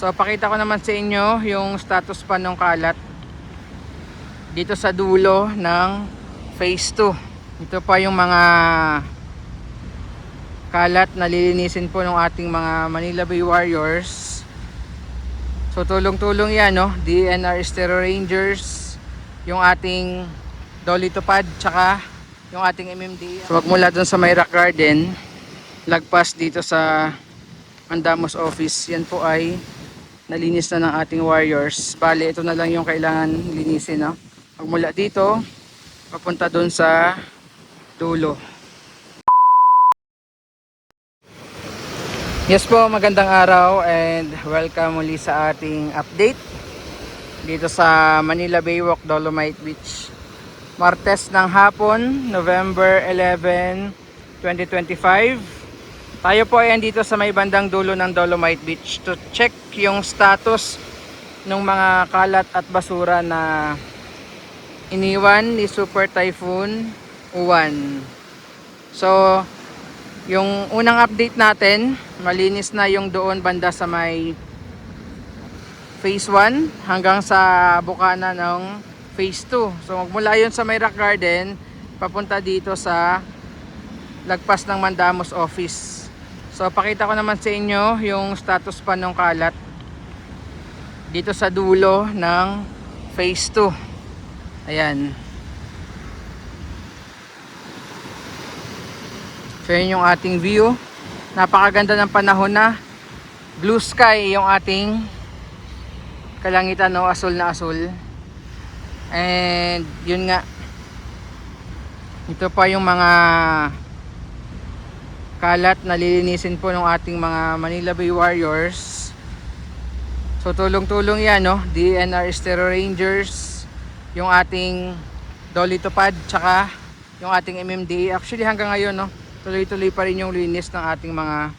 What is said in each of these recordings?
So pakita ko naman sa inyo yung status pa ng kalat dito sa dulo ng phase 2. Ito pa yung mga kalat na lilinisin po ng ating mga Manila Bay Warriors. So tulong-tulong yan no, DNR Estero Rangers, yung ating Dolly Tupad, tsaka yung ating MMD. So magmula dun sa Mayrock Garden, lagpas dito sa Andamos office, yan po ay nalinis na ng ating warriors. Bali, ito na lang yung kailangan linisin. No? Magmula dito, papunta dun sa dulo. Yes po, magandang araw and welcome muli sa ating update dito sa Manila Baywalk Dolomite Beach. Martes ng hapon, November 11, 2025. Tayo po ay andito sa may bandang dulo ng Dolomite Beach to check yung status ng mga kalat at basura na iniwan ni Super Typhoon Uwan. So, yung unang update natin, malinis na yung doon banda sa may phase 1 hanggang sa bukana ng phase 2. So magmula yun sa may rock garden, papunta dito sa lagpas ng Mandamos office. So pakita ko naman sa inyo yung status pa ng kalat dito sa dulo ng phase 2. Ayan. So yun yung ating view. Napakaganda ng panahon na. Blue sky yung ating kalangitan no, asul na asul. And yun nga. Ito pa yung mga kalat na lilinisin po ng ating mga Manila Bay Warriors. So tulong-tulong yan no, DNR Estero Rangers, yung ating Dolly Tupad, tsaka yung ating MMDA. Actually hanggang ngayon no, tuloy-tuloy pa rin yung linis ng ating mga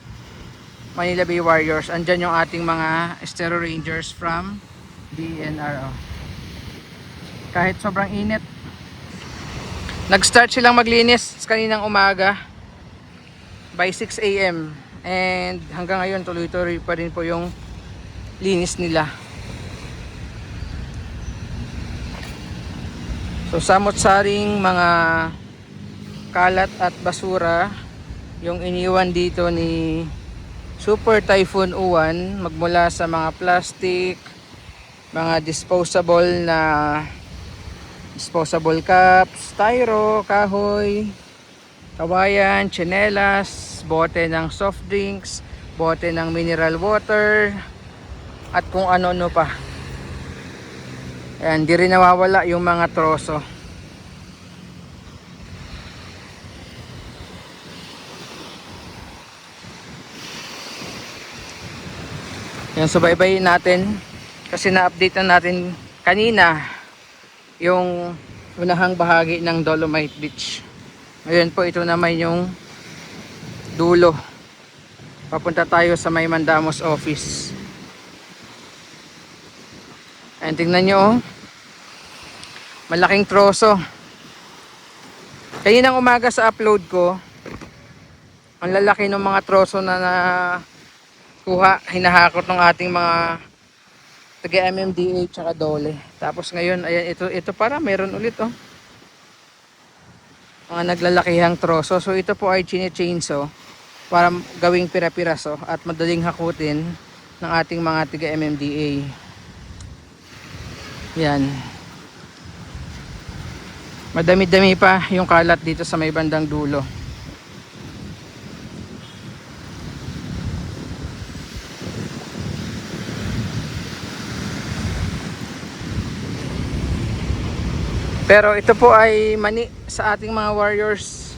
Manila Bay Warriors. Andyan yung ating mga Estero Rangers from DNR. Oh. Kahit sobrang init. Nag-start silang maglinis kaninang umaga by 6 a.m. And hanggang ngayon tuloy-tuloy pa rin po yung linis nila. So samot-saring mga kalat at basura yung iniwan dito ni Super Typhoon Uwan magmula sa mga plastic, mga disposable na disposable cups, styro, kahoy, kawayan, tsinelas, bote ng soft drinks, bote ng mineral water, at kung ano-ano pa. Ayan, di rin nawawala yung mga troso. Yan, subaybayin natin kasi na-update na natin kanina yung unahang bahagi ng Dolomite Beach. Ngayon po ito naman yung dulo. Papunta tayo sa may Mandamos office. Ayan, tingnan nyo oh. Malaking troso. Kaninang umaga sa upload ko, ang lalaki ng mga troso na na kuha, hinahakot ng ating mga taga MMDA tsaka Dole. Tapos ngayon, ayan, ito, ito para meron ulit oh. Mga naglalakihang troso. So ito po ay chine-chainsaw para gawing pira-piraso at madaling hakutin ng ating mga taga MMDA. Yan. Madami-dami pa yung kalat dito sa may bandang dulo. Pero ito po ay mani sa ating mga warriors.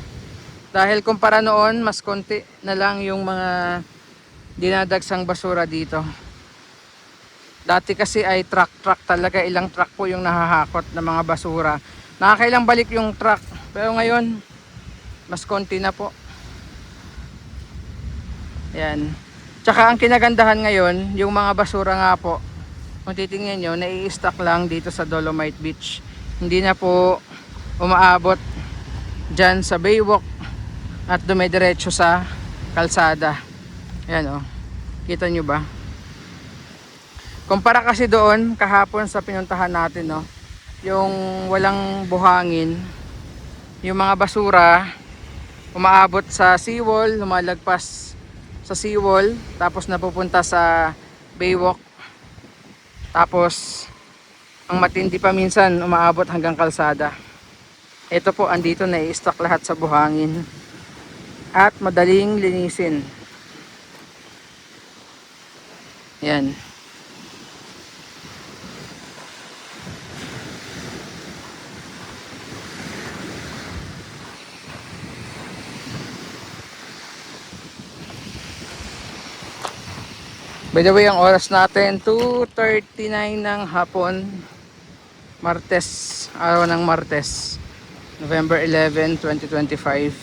Dahil kumpara noon, mas konti na lang yung mga dinadagsang basura dito. Dati kasi ay truck-truck talaga, ilang truck po yung nahahakot ng mga basura. Nakakailang balik yung truck. Pero ngayon, mas konti na po. Yan. Tsaka ang kinagandahan ngayon, yung mga basura nga po, kung titingnan nyo, nai-stack lang dito sa Dolomite Beach. Hindi na po umaabot dyan sa Baywalk at dumidiretso sa kalsada. Yan o. Oh. Kita nyo ba? Kumpara kasi doon kahapon sa pinuntahan natin, no. Yung walang buhangin, yung mga basura umaabot sa seawall, lumalagpas sa seawall, tapos napupunta sa baywalk. Tapos ang matindi pa minsan umaabot hanggang kalsada. Ito po andito na i-stock lahat sa buhangin at madaling linisin. Yan. By the way, ang oras natin 2.39 ng hapon. Martes, araw ng Martes. November 11, 2025.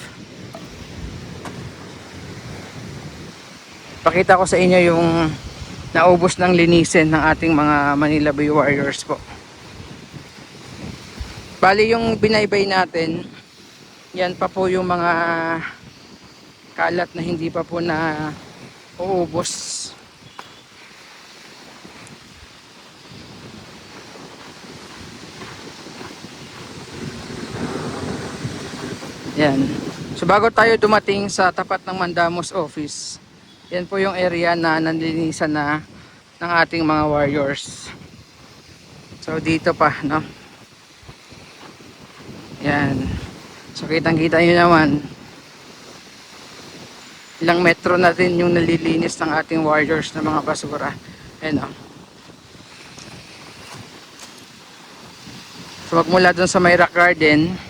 Pakita ko sa inyo yung naubos ng linisin ng ating mga Manila Bay Warriors po. Bali yung binaybay natin, yan pa po yung mga kalat na hindi pa po na uubos. Yan. So bago tayo dumating sa tapat ng Mandamos office, yan po yung area na nanlinisan na ng ating mga warriors. So dito pa, no? Yan. So kitang kita nyo naman, ilang metro na din yung nalilinis ng ating warriors na mga basura. Ayan o. So magmula dun sa Mayra Garden,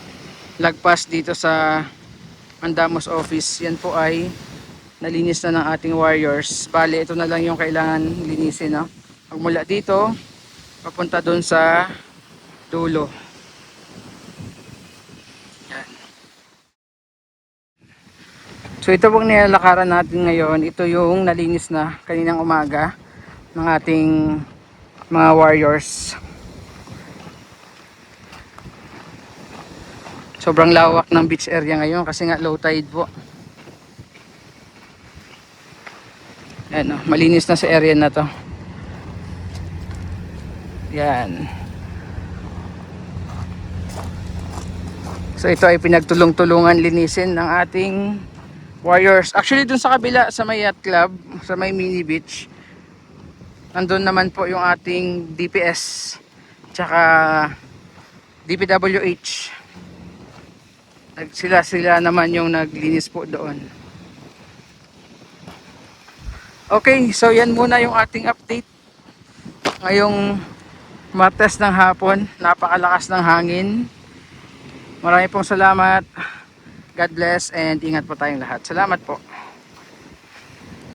lagpas dito sa Mandamos office, yan po ay nalinis na ng ating warriors. Bali, ito na lang yung kailangan linisin. No? Magmula dito, papunta dun sa dulo. Yan. So ito pong nilalakaran natin ngayon, ito yung nalinis na kaninang umaga ng ating mga warriors. Sobrang lawak ng beach area ngayon kasi nga low tide po. Ayan, oh, malinis na sa area na to. Yan. So ito ay pinagtulong-tulungan linisin ng ating warriors. Actually dun sa kabila sa may yacht club, sa may mini beach, nandun naman po yung ating DPS tsaka DPWH. Sila sila naman yung naglinis po doon. Okay, so yan muna yung ating update. Ngayong Martes ng hapon, napakalakas ng hangin. Marami pong salamat. God bless and ingat po tayong lahat. Salamat po.